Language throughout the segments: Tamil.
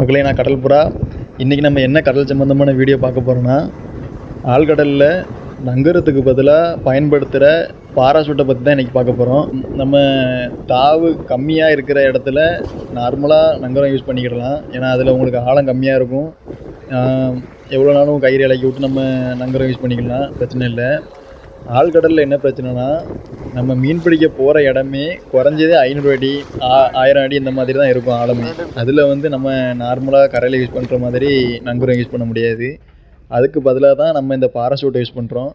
மக்களே நான் கடல் புறா. இன்றைக்கி நம்ம என்ன கடல் சம்மந்தமான வீடியோ பார்க்க போகிறோன்னா ஆழ்கடலில் நங்கரத்துக்கு பதிலாக பயன்படுத்துகிற பாராசூட்டை பற்றி தான் இன்றைக்கி பார்க்க போகிறோம் நம்ம தாவு கம்மியாக இருக்கிற இடத்துல நார்மலாக நங்கரம் யூஸ் பண்ணிக்கிடலாம். ஏன்னா அதில் உங்களுக்கு ஆழம் கம்மியாக இருக்கும். எவ்வளோ நாளும் கயிறு இலக்கி விட்டு நம்ம நங்கரம் யூஸ் பண்ணிக்கலாம். பிரச்சனை இல்லை. ஆழ்கடலில் என்ன பிரச்சனைனா நம்ம மீன் பிடிக்க போகிற இடமே குறைஞ்சதே ஐநூறு அடி ஆ- ஆயிரம் அடி இந்த மாதிரி தான் இருக்கும் ஆழமே. அதில் வந்து நம்ம நார்மலாக கரையில் யூஸ் பண்ணுற மாதிரி நங்கூரம் யூஸ் பண்ண முடியாது. அதுக்கு பதிலாக தான் நம்ம இந்த பாராசூட்டை யூஸ் பண்ணுறோம்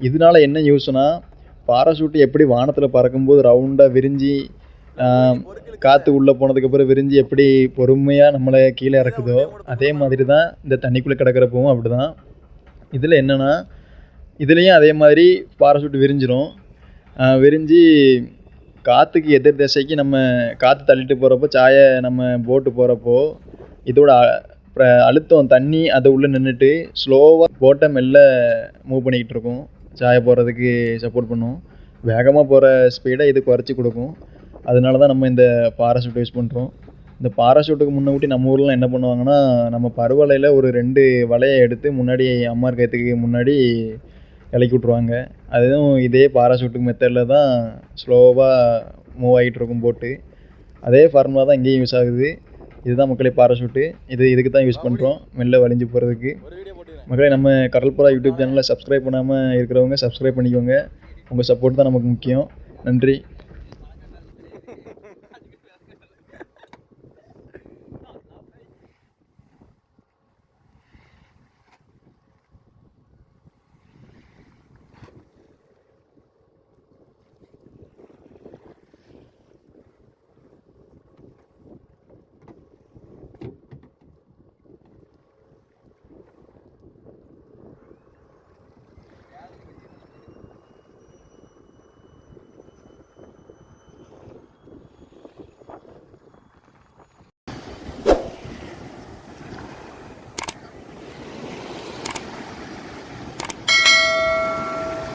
இதனால என்ன யூஸ்னா பாராசூட்டு எப்படி வானத்தில் பறக்கும்போது ரவுண்டாக விரிஞ்சு காற்று உள்ளே போனதுக்கப்புறம் விரிஞ்சு எப்படி பொறுமையாக நம்மளை கீழே இறக்குதோ அதே மாதிரி தான் இந்த தண்ணிக்குள்ளே கிடக்கிறப்பவும் அப்படி தான் இதில் என்னென்னா இதுலேயும் அதே மாதிரி பாராசூட் விரிஞ்சிடும் விரிஞ்சு காற்றுக்கு எதிர் திசைக்கு நம்ம காற்று தள்ளிட்டு போகிறப்போ சாயை நம்ம போட்டு போகிறப்போ இதோட அ- அழுத்தம் தண்ணி அது உள்ளே நின்றுட்டு ஸ்லோவாக போட்டை மெல்ல மூவ் பண்ணிக்கிட்டு இருக்கும். சாயை போகிறதுக்கு சப்போர்ட் பண்ணும். வேகமாக போகிற ஸ்பீடை இது குறைச்சி கொடுக்கும். அதனால தான் நம்ம இந்த பாராசூட் யூஸ் பண்ணுறோம் இந்த பாராசூட்டுக்கு முன்னாடி நம்ம ஊரில் என்ன பண்ணுவாங்கன்னா நம்ம பருவலையில் ஒரு ரெண்டு வலையை எடுத்து முன்னாடி அம்மா கயத்துக்கு முன்னாடி இலக்கி விட்ருவாங்க அதுவும் இதே பாராசூட்டுக்கு மெத்தடில் தான் ஸ்லோவாக மூவ் ஆகிட்டு இருக்கும் போட்டு அதே ஃபார்முலா தான் இங்கேயும் யூஸ் ஆகுது. இதுதான் மக்களே பாராசூட்டு இது இதுக்கு தான் யூஸ் பண்ணுறோம் மெல்ல வலிஞ்சு போகிறதுக்கு மக்களே நம்ம கடல்புறா யூடியூப் சேனலில் சப்ஸ்கிரைப் பண்ணாமல் இருக்கிறவங்க சப்ஸ்கிரைப் பண்ணிக்கோங்க. உங்கள் சப்போர்ட் தான் நமக்கு முக்கியம். நன்றி.